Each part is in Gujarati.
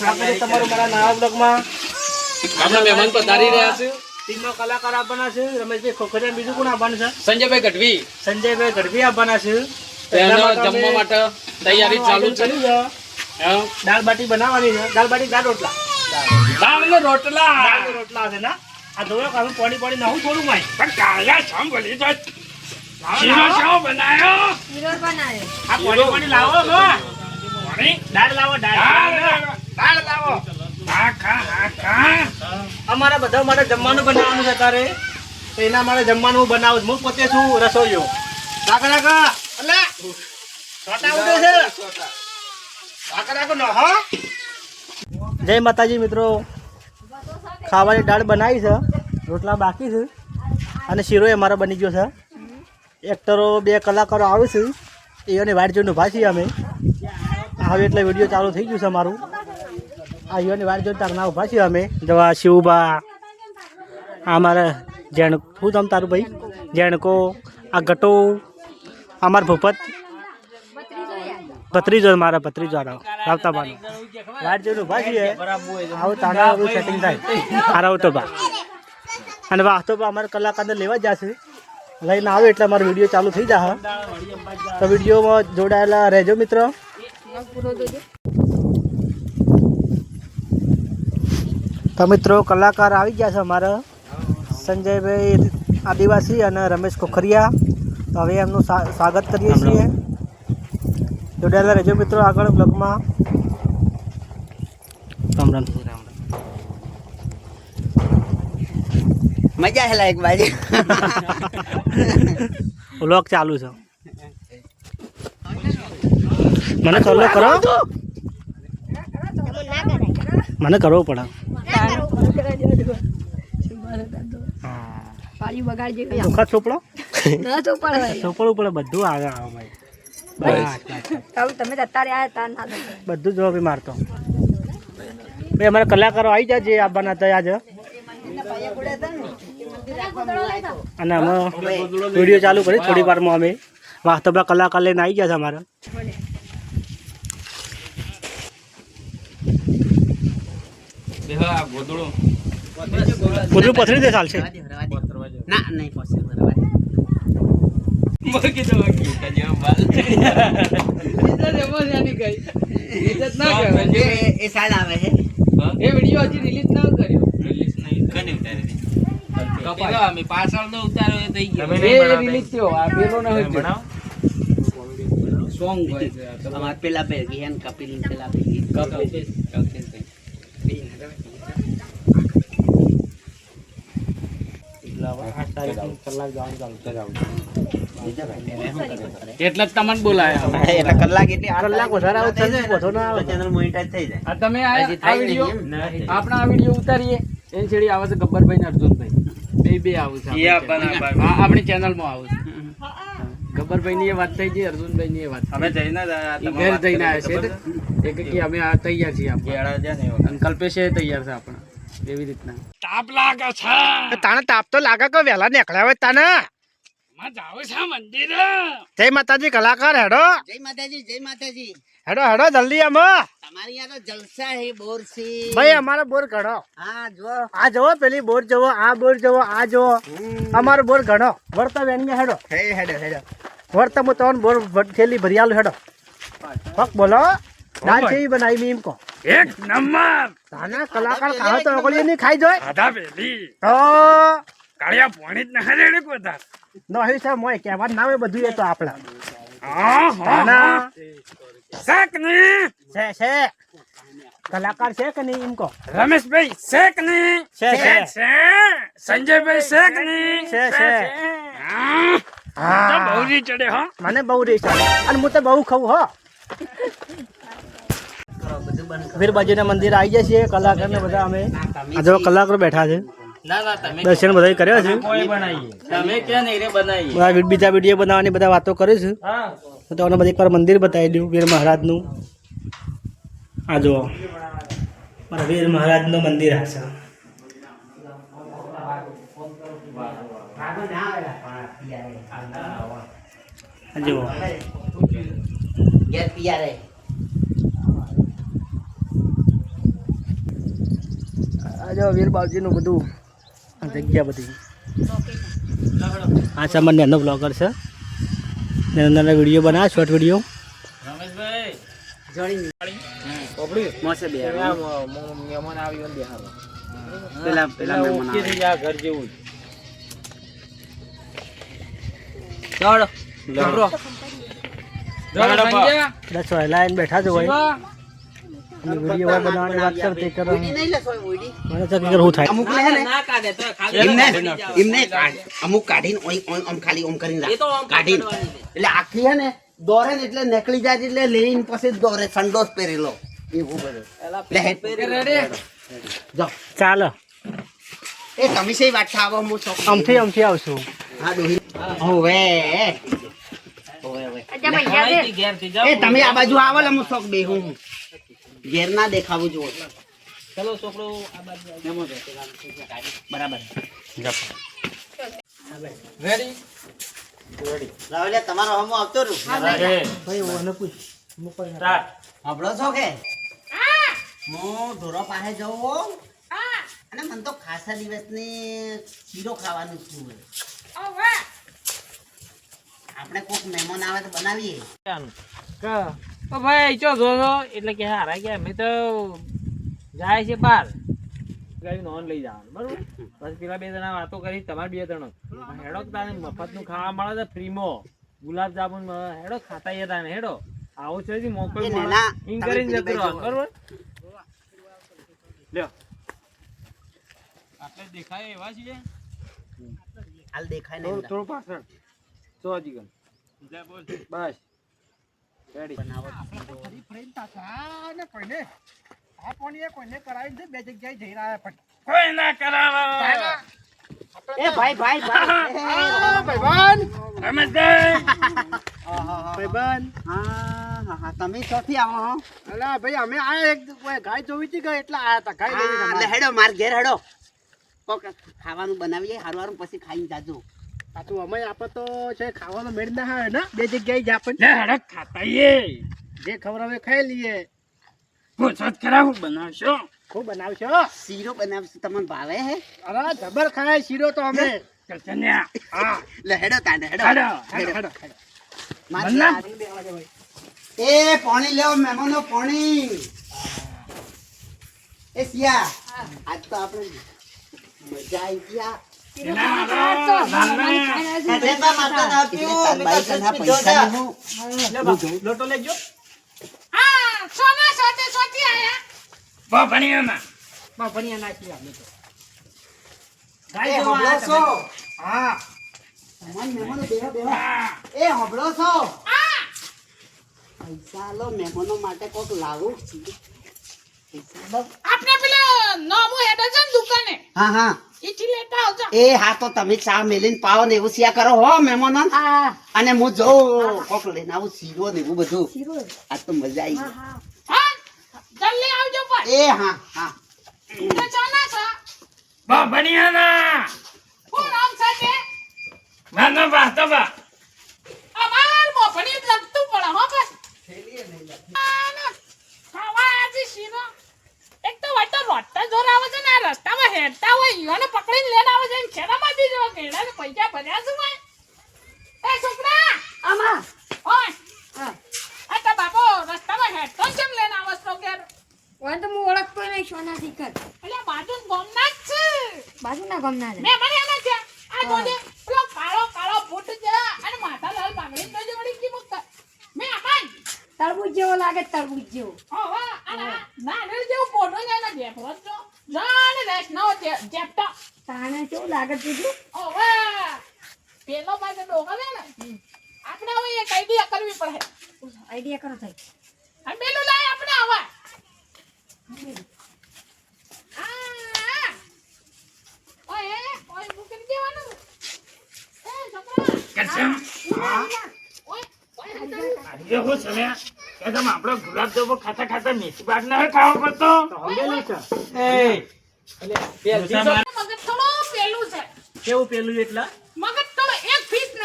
તમારું મારા નવા બ્લોગમાં આપણા મહેમાન પધારી રહ્યા છે. ટીમનો કલાકાર આવવાના છે. રમેશભાઈ ખોખરિયા બીજું કોણ આવવાનું છે? સંજયભાઈ ગઢવી. સંજયભાઈ ગઢવી આવવાના છે. તો એનો એના માટે જમવા માટે તૈયારી ચાલુ છે. દાળ બાટી બનાવવાની છે. દાળ બાટી દાળ રોટલા. દાળ ને રોટલા. દાળ રોટલા છે ના? આ ધોયો કાઢું પાણી પાણી નાખું થોડું માય પણ કાયા સાંભળી તો શીરો બનાયો. શીરો બનાવ્યો આ પાણી પાણી લાવો હો. દાળ લાવો લાવો. અમારા બધા માટે જમવાનું બનાવવાનું છે તારે. એના માટે જમવાનું હું બનાવું છું. હું પોતે છું રસોઈયો. કાકા કાકા એટલે છોટા ઉડે છે. કાકા કાકા નો હા. જય માતાજી મિત્રો. ખાવાની દાળ બનાવી છે. રોટલા બાકી છે. અને શીરો અમારો બની ગયો છે. એક્ટરો બે કલાકારો આવે છે એઓની વાટ જોઈને ઊભા છીએ અમે. હવે એટલે વીડિયો ચાલુ થઈ ગયું છે અમારું આ યુવાની વાર જોઈને તારના ઊભા છીએ અમે. જવા શિવબા, આ મારા જેણ શું તમ તારું ભાઈ? જેણકો, આ ગટો અમાર ભૂપત. ભત્રીજો મારા, ભત્રીજો રાવતા બાનો. વાર જોઈને ઊભા છીએ. આવું તારા આવું સેટિંગ થાય. હારાવ તો બા. અને વાહ તો બા અમારા કલાકારને લેવા જ જશે. લઈને આવે એટલે અમારો વીડિયો ચાલુ થઈ જશે તો વિડીયોમાં જોડાયેલા રહેજો મિત્રો. તો મિત્રો કલાકાર આવી ગયા છે અમારા. સંજયભાઈ આદિવાસી અને રમેશ કોખરિયા. તો હવે એમનું સ્વાગત કરીએ છીએ. જોડાયેલા રહેજો મિત્રો આગળ બ્લોગમાં રામ રામ મજા હેલા એક બાજુ. બ્લોગ ચાલુ છે. મને કલો કરો મને કરવો પડે. બગાડજે. ચોપડો? પડે ચોપડવું પડે બધું આગળ આવે ભાઈ. તમે અત્યારે આવ્યા તાર બધું જ બી મારતો. ભાઈ અમારા કલાકારો આવી જાય જે આવવાના હતા આજે. અને અમે વીડિયો ચાલુ કરી થોડી વારમાં અમે વાસ્તવમાં કલાકાર લઈને આવી ગયા છે અમારા. બધું પથરી દે ચાલશે. ના નહીં ગઈ. ઇજ્જત ના કહેવાય. એ- એ સાલ આવે છે. એ વીડિયો હજી રિલીઝ ના કર્યો. એ રિલીઝ થયો. આ પેલો ન થયો સોંગ હોય છે. તો. અમાર પેલા ભેગી ગેન કપિલ. પેલા ભેગી એટલે જ તમને બોલાયા. એટલે કલાક એટલે કલાક વધારે આવે છે વધુ ના. આવે ચેનલ મોનિટાઈઝ થઈ જાય. તમે આ હજી આ થાય વીડિયો નહીં એમ? આપણા આ વીડિયો ઉતારીએ એની છેડી આવે છે ગબ્બરભાઈ ને અર્જુનભાઈ. બે બે આવું છે આપણી ચેનલમાં આવું છે. ગબ્બરભાઈ ની એ વાત થઈ ગઈ અર્જુનભાઈ ની એ વાત અમે જઈને ઘેર જઈને આવ્યા છે. એ કે કે અમે તૈયાર છીએ આપણે. અને કલ્પેશ તૈયાર છે આપણે. એવી રીતના. તાપ લાગે છે. તને તાપ તો લાગે કે વહેલા નીકળ્યા હોય તાને જાવ છે મંદિર. જય માતાજી કલાકાર હેડો. જય માતાજી જય માતાજી. હેડો હેડો જલ્દી આમાં તમારી યાર તો જલસા હે બોર છે. ભાઈ અમારો બોર ઘણો. હા જો આ જો પેલી બોર જવો આ બોર જવો આ જો અમારો બોર ઘણો. વળતા વેણિયા હેડો. હે હેડો હેડો. વર્તા મો તમને બોર થેલી ભરિયાલ હેડો. ફક બોલો. દાલ બનાવી મીમ કો એક નંબર. તાના કલાકાર ખાવ તો ઓગળી ની ખાઈ જોય. આધા પેલી. તો કાળિયા પોણી જ ના રેડી કોતા નો હે સા મોય કેવા ના બધું એ તો આપડા હા તાના. શેક ને છે છે. કલાકાર છે કે નહીં એમ કહો? રમેશભાઈ શેક ને છે છે. સંજયભાઈ શેક ને છે છે હા. હા. બહુ રી ચડે હા. મને બહુ રી ચડે. અને હું તો બહુ ખાઉં હો. બાજુના મંદિર આવી જાય છે કલાકાર ને બધા અમે. આજે જો કલાકારો બેઠા છે. દર્શન બધા કર્યા છે? બધા બીજા વીડિયો બનાવવાની બધા વાતો કરી છે. તો તમને બધી એકવાર મંદિર બતાવી દઉં વીર મહારાજનું. આ જુઓ. મારા વીર મહારાજનું મંદિર આ છે. જુઓ. આજે વીર બાવજીનું બધું જગ્યા બધી. આ અમારો નેનો બ્લોગર છે. નાના નાના વીડિયો બનાવે શોર્ટ વીડિયો બેઠા છે ભાઈ વીડિયો બનાવવાની વાત કરते કરો. મને તો કે હું થાય. અમુક લે ને એમને એમને કાઢ- અમુક કાઢીને ઓય ઓય ઓમ ખાલી ઓમ કરીને રાખ. કાઢીને. એટલે આખી હે ને દોરે ને એટલે નીકળી જાય એટલે લઈને પછી દોરે સંડોસ પહેરેલો એવું બધું. લે. જાઓ. ચાલો. એ તમે સે વાત છે? આવો હું ચોક અમથી અમથી આવશું. હા દોહી. હવે હોવે તમે આ બાજુ આવો ને હું શોખ બે હું. ઘેર ના દેખાવું જુઓ બરાબર. રાવલે તમારો હમો આવતો રહ્યો. ભાઈ ઓને પૂછ હબળો છો કે? હું. ઢોરો પાસે જઉં અને મને તો ખાસા દિવસની શીરો ખાવાનું છું આપણે કોક મહેમાન આવે તો બનાવીએ. તો ભાઈ ચો જો જો એટલે કે હારા કે અમે તો જાય છે બાર. ગાડી નોન લઈ જવાનું બરોબર? પછી પેલા બે જણા વાતો કરી તમારે બે જણો. હેડો તાને મફતનું ખાવા મળે છે ફ્રીમાં? ગુલાબ જામુન મળે. હેડો ખાતા ય તાને હેડો. આવું છે જી મોકો ઇન કરીને જતો રહો, બરોબર? લ્યો. આપણે દેખાય એવા છીએ? હાલ દેખાય નહીં થોડું પાછળ. સો હજી ગણ. બસ. રેડી. કોઈ ના કરાવે. એ ભાઈ ભાઈ ભાઈ. ભાઈબંધ. હા હા હા. તમે ચોથી આવો હો. અલા ભાઈ અમે આ એક ગાય જોવી હતી કે એટલે આયા હતા? ગાય લેવી હેડો માર ઘેર હેડો. કોક ખાવાનું બનાવીએ હારું હારું પછી ખાઈને જાજો. પાછું અમે આપે તો છે ખાવાનો મેળ ના આવે ને બે જગ્યાએ જ આપણને લે હડક ખાતાઈએ જે ખવડાવે ખાઈ લઈએ. પૂછત કરાવું બનાવશો? ખૂબ બનાવશો? શીરો બનાવશો તમને ભાવે હે? અરે જબર ખાય શીરો તો અમે. હા. લે હેડો તાને. એ પાણી લેવો મહેમાનો પાણી. એ સિયા આજ તો આપણે મજા આવી ગયા. નાખી આપણે તો એ હંભળો છો? હા. તમારા મહેમાનો બેહો, બેહો. એ હંભળો છો? પૈસા લો મહેમાનો માટે કોક લાવું પૈસા લો. આપણે પેલા નોમો હેડ છે ને દુકાને. હા હા. એ હા તો તમે ચા મેલીને પાવો ને એવું સિયા કરો હો મહેમાનો અને હું જોઉં કોક લઈને આવું શીરો ને એવું બધું. આ તો મજા આવી ગઈ. જલ્દી આવજો પણ. એ હા હા. તે ચાના છે. બાપણીઓના કોણ નામ છે તે તો બા. અમાર મોભણી જ લગતું પણ હો બસ. ખાવા આજે શીરો. એક તો વાટ રોટતા જોર આવે છે ને આ રસ્તામાં હેડતા હોય ઈઓને પકડીને લેન આવે છે ને ખેડામાંથી જો ઘેડાને પૈસા ભર્યા છે ભાઈ એ છોકરા! આમાં? ઓય! આ તો બાપો રસ્તામાં હેડતો કેમ લઈને આવસ તો ઘેર? ઓય તો હું ઓળખતો નહીં સોના શીખર. એટલે બાજુ ગમના જ છે. બાજુના ગમના છે. મેં મને એના છે. આ જોજે પેલો કાળો કાળો ફૂટ છે અને માથા લાલ બાંગડી તો વળી કી મુક્ત. મેં આપાન તરબૂજ જેવો લાગે તરબૂજ જેવો. નાનેર જેવું પોટો છે જેઠો જ છો રેસ નો જેપટા તાણે કેવું લાગે તું? ઓ પેલો પાસે ડોકા છે ને આપણે હવે એક આઈડિયા કરવી પડે. આઈડિયા કરો થાય અને પેલું લાય આપણે આવા આ ઓય ઓય મૂકી દેવાનું. એ છોકરા. કરશમ ઓય ઓય આજે હું સમય આપણો ગુલાબ જાંબુ ખાતા ખાતા મીઠી બાગ ના ખાવો પડતો મગજ થોડો પેલું છે. કેવું પેલું એટલા? મગજ થોડો એક ફીટ ન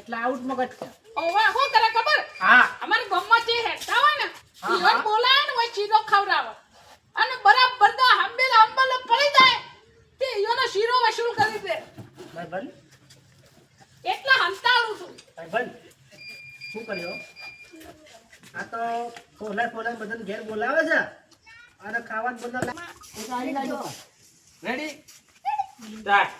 એટલે આઉટ મગજ છે. ઓવા શું કરે ખબર? હા. અમારે ગામમાં જે હોય ને ઈવન બોલાય ને હોય ખવડાવે. અને બરાબર તો હંબેલ હંબલ પડે છે ભાઈબંધ એટલે હંતાળું છું. ભાઈબંધ શું કર્યો? આ તો ખોલાય ખોલાય બધાને ઘેર બોલાવે છે. અને ખાવા બધા રેડી સ્ટાર્ટ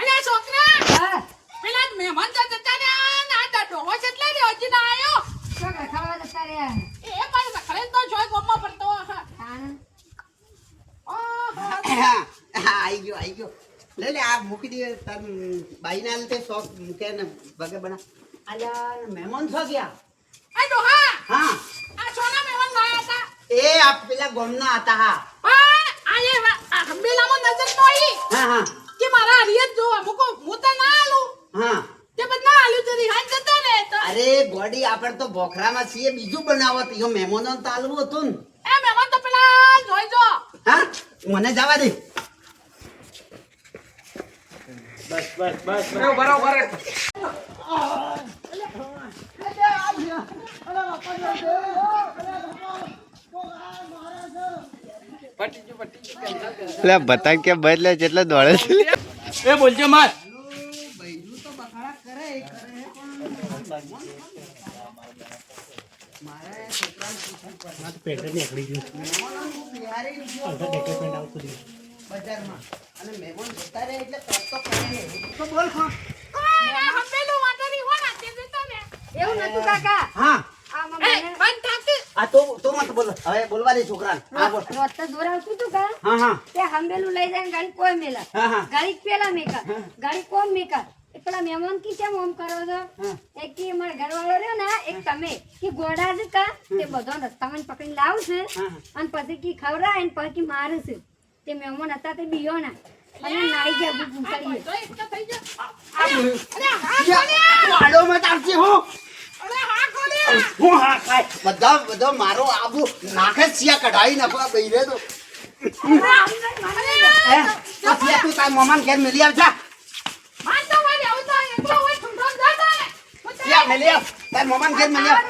અલે છોકરા! પેલા મહેમાન તો જતા ને આ તો ડોહો છે એટલે ને હજી ના આયો. છોકરા ખાવા જતા રે એ પણ રખડે તો જોય ગોમમાં પડતો હા. હા. હા આઈ ગયો આઈ ગયો. લે લે આ મૂકી દે તાર બાઈ ના લીધે શોખ મૂકે ને ભગે બના અલ્યા મહેમાન થો ગયા. આ ડોહા! હા. આ સોના મહેમાન લાયા હતા એ આ પેલા ગોમના હતા હા. પણ આ એ વા- નજર તો આવી. હા હા. કે મારા હરિયત જોવા. મૂકો હું તો ના આલું હા. તે બધા આલ્યું તો રિહાન જતા રહે તો. અરે ગોડી આપણે તો બોખરામાં છીએ. બીજું બનાવત. યો મહેમાનો હતું એ મહેમાન તો પેલા જોઈ જો. હા? મને જવા દે. બસ બસ બસ બસ. બરાબર એટલે બતાવ કે બદલે જેટલા દોડે છે. એ બોલજો માર. એવું નતું કાકા હા. આ તો તો મત બોલ. હવે બોલવા દે છોકરાને. હા બોલ. રોજ તો દોરાવતું તું કા? હા હા. તે હંબેલું લઈ જાય ગાડી કોઈ મેલા. હા હા. ગાડી પેલા મેકા. ગાડી કોમ મેકા. પેલા મહેમાન કી કેમ ઓમ કરો છો. કે ઘરવાળો રહ્યો ને એક તમે. કે ગોડા જ કા? તે બધો રસ્તામાં પકડીને લાવશે હા. અને પછી કી ખવડાવે ને પછી મારે છે. તે મહેમાન હતા તે બીયો ના. અને નાઈ ગયા બુક ઉતારીએ. તો એક તો થઈ ગયો. અરે હા વાડો મત આવશે હું. અરે હા હું હા ખાય. બધા બધા મારો આબુ નાખે સિયા કઢાઈ નાખો આ બૈરે તો. હે પછી તું તાર મમાન ઘેર મેલી આવ જા તો વાળી આવું તો એટલો હોય ઠુંઠો જતો ને. સિયા મેલી આવ. તાર મમાન ઘેર મેલી આવ.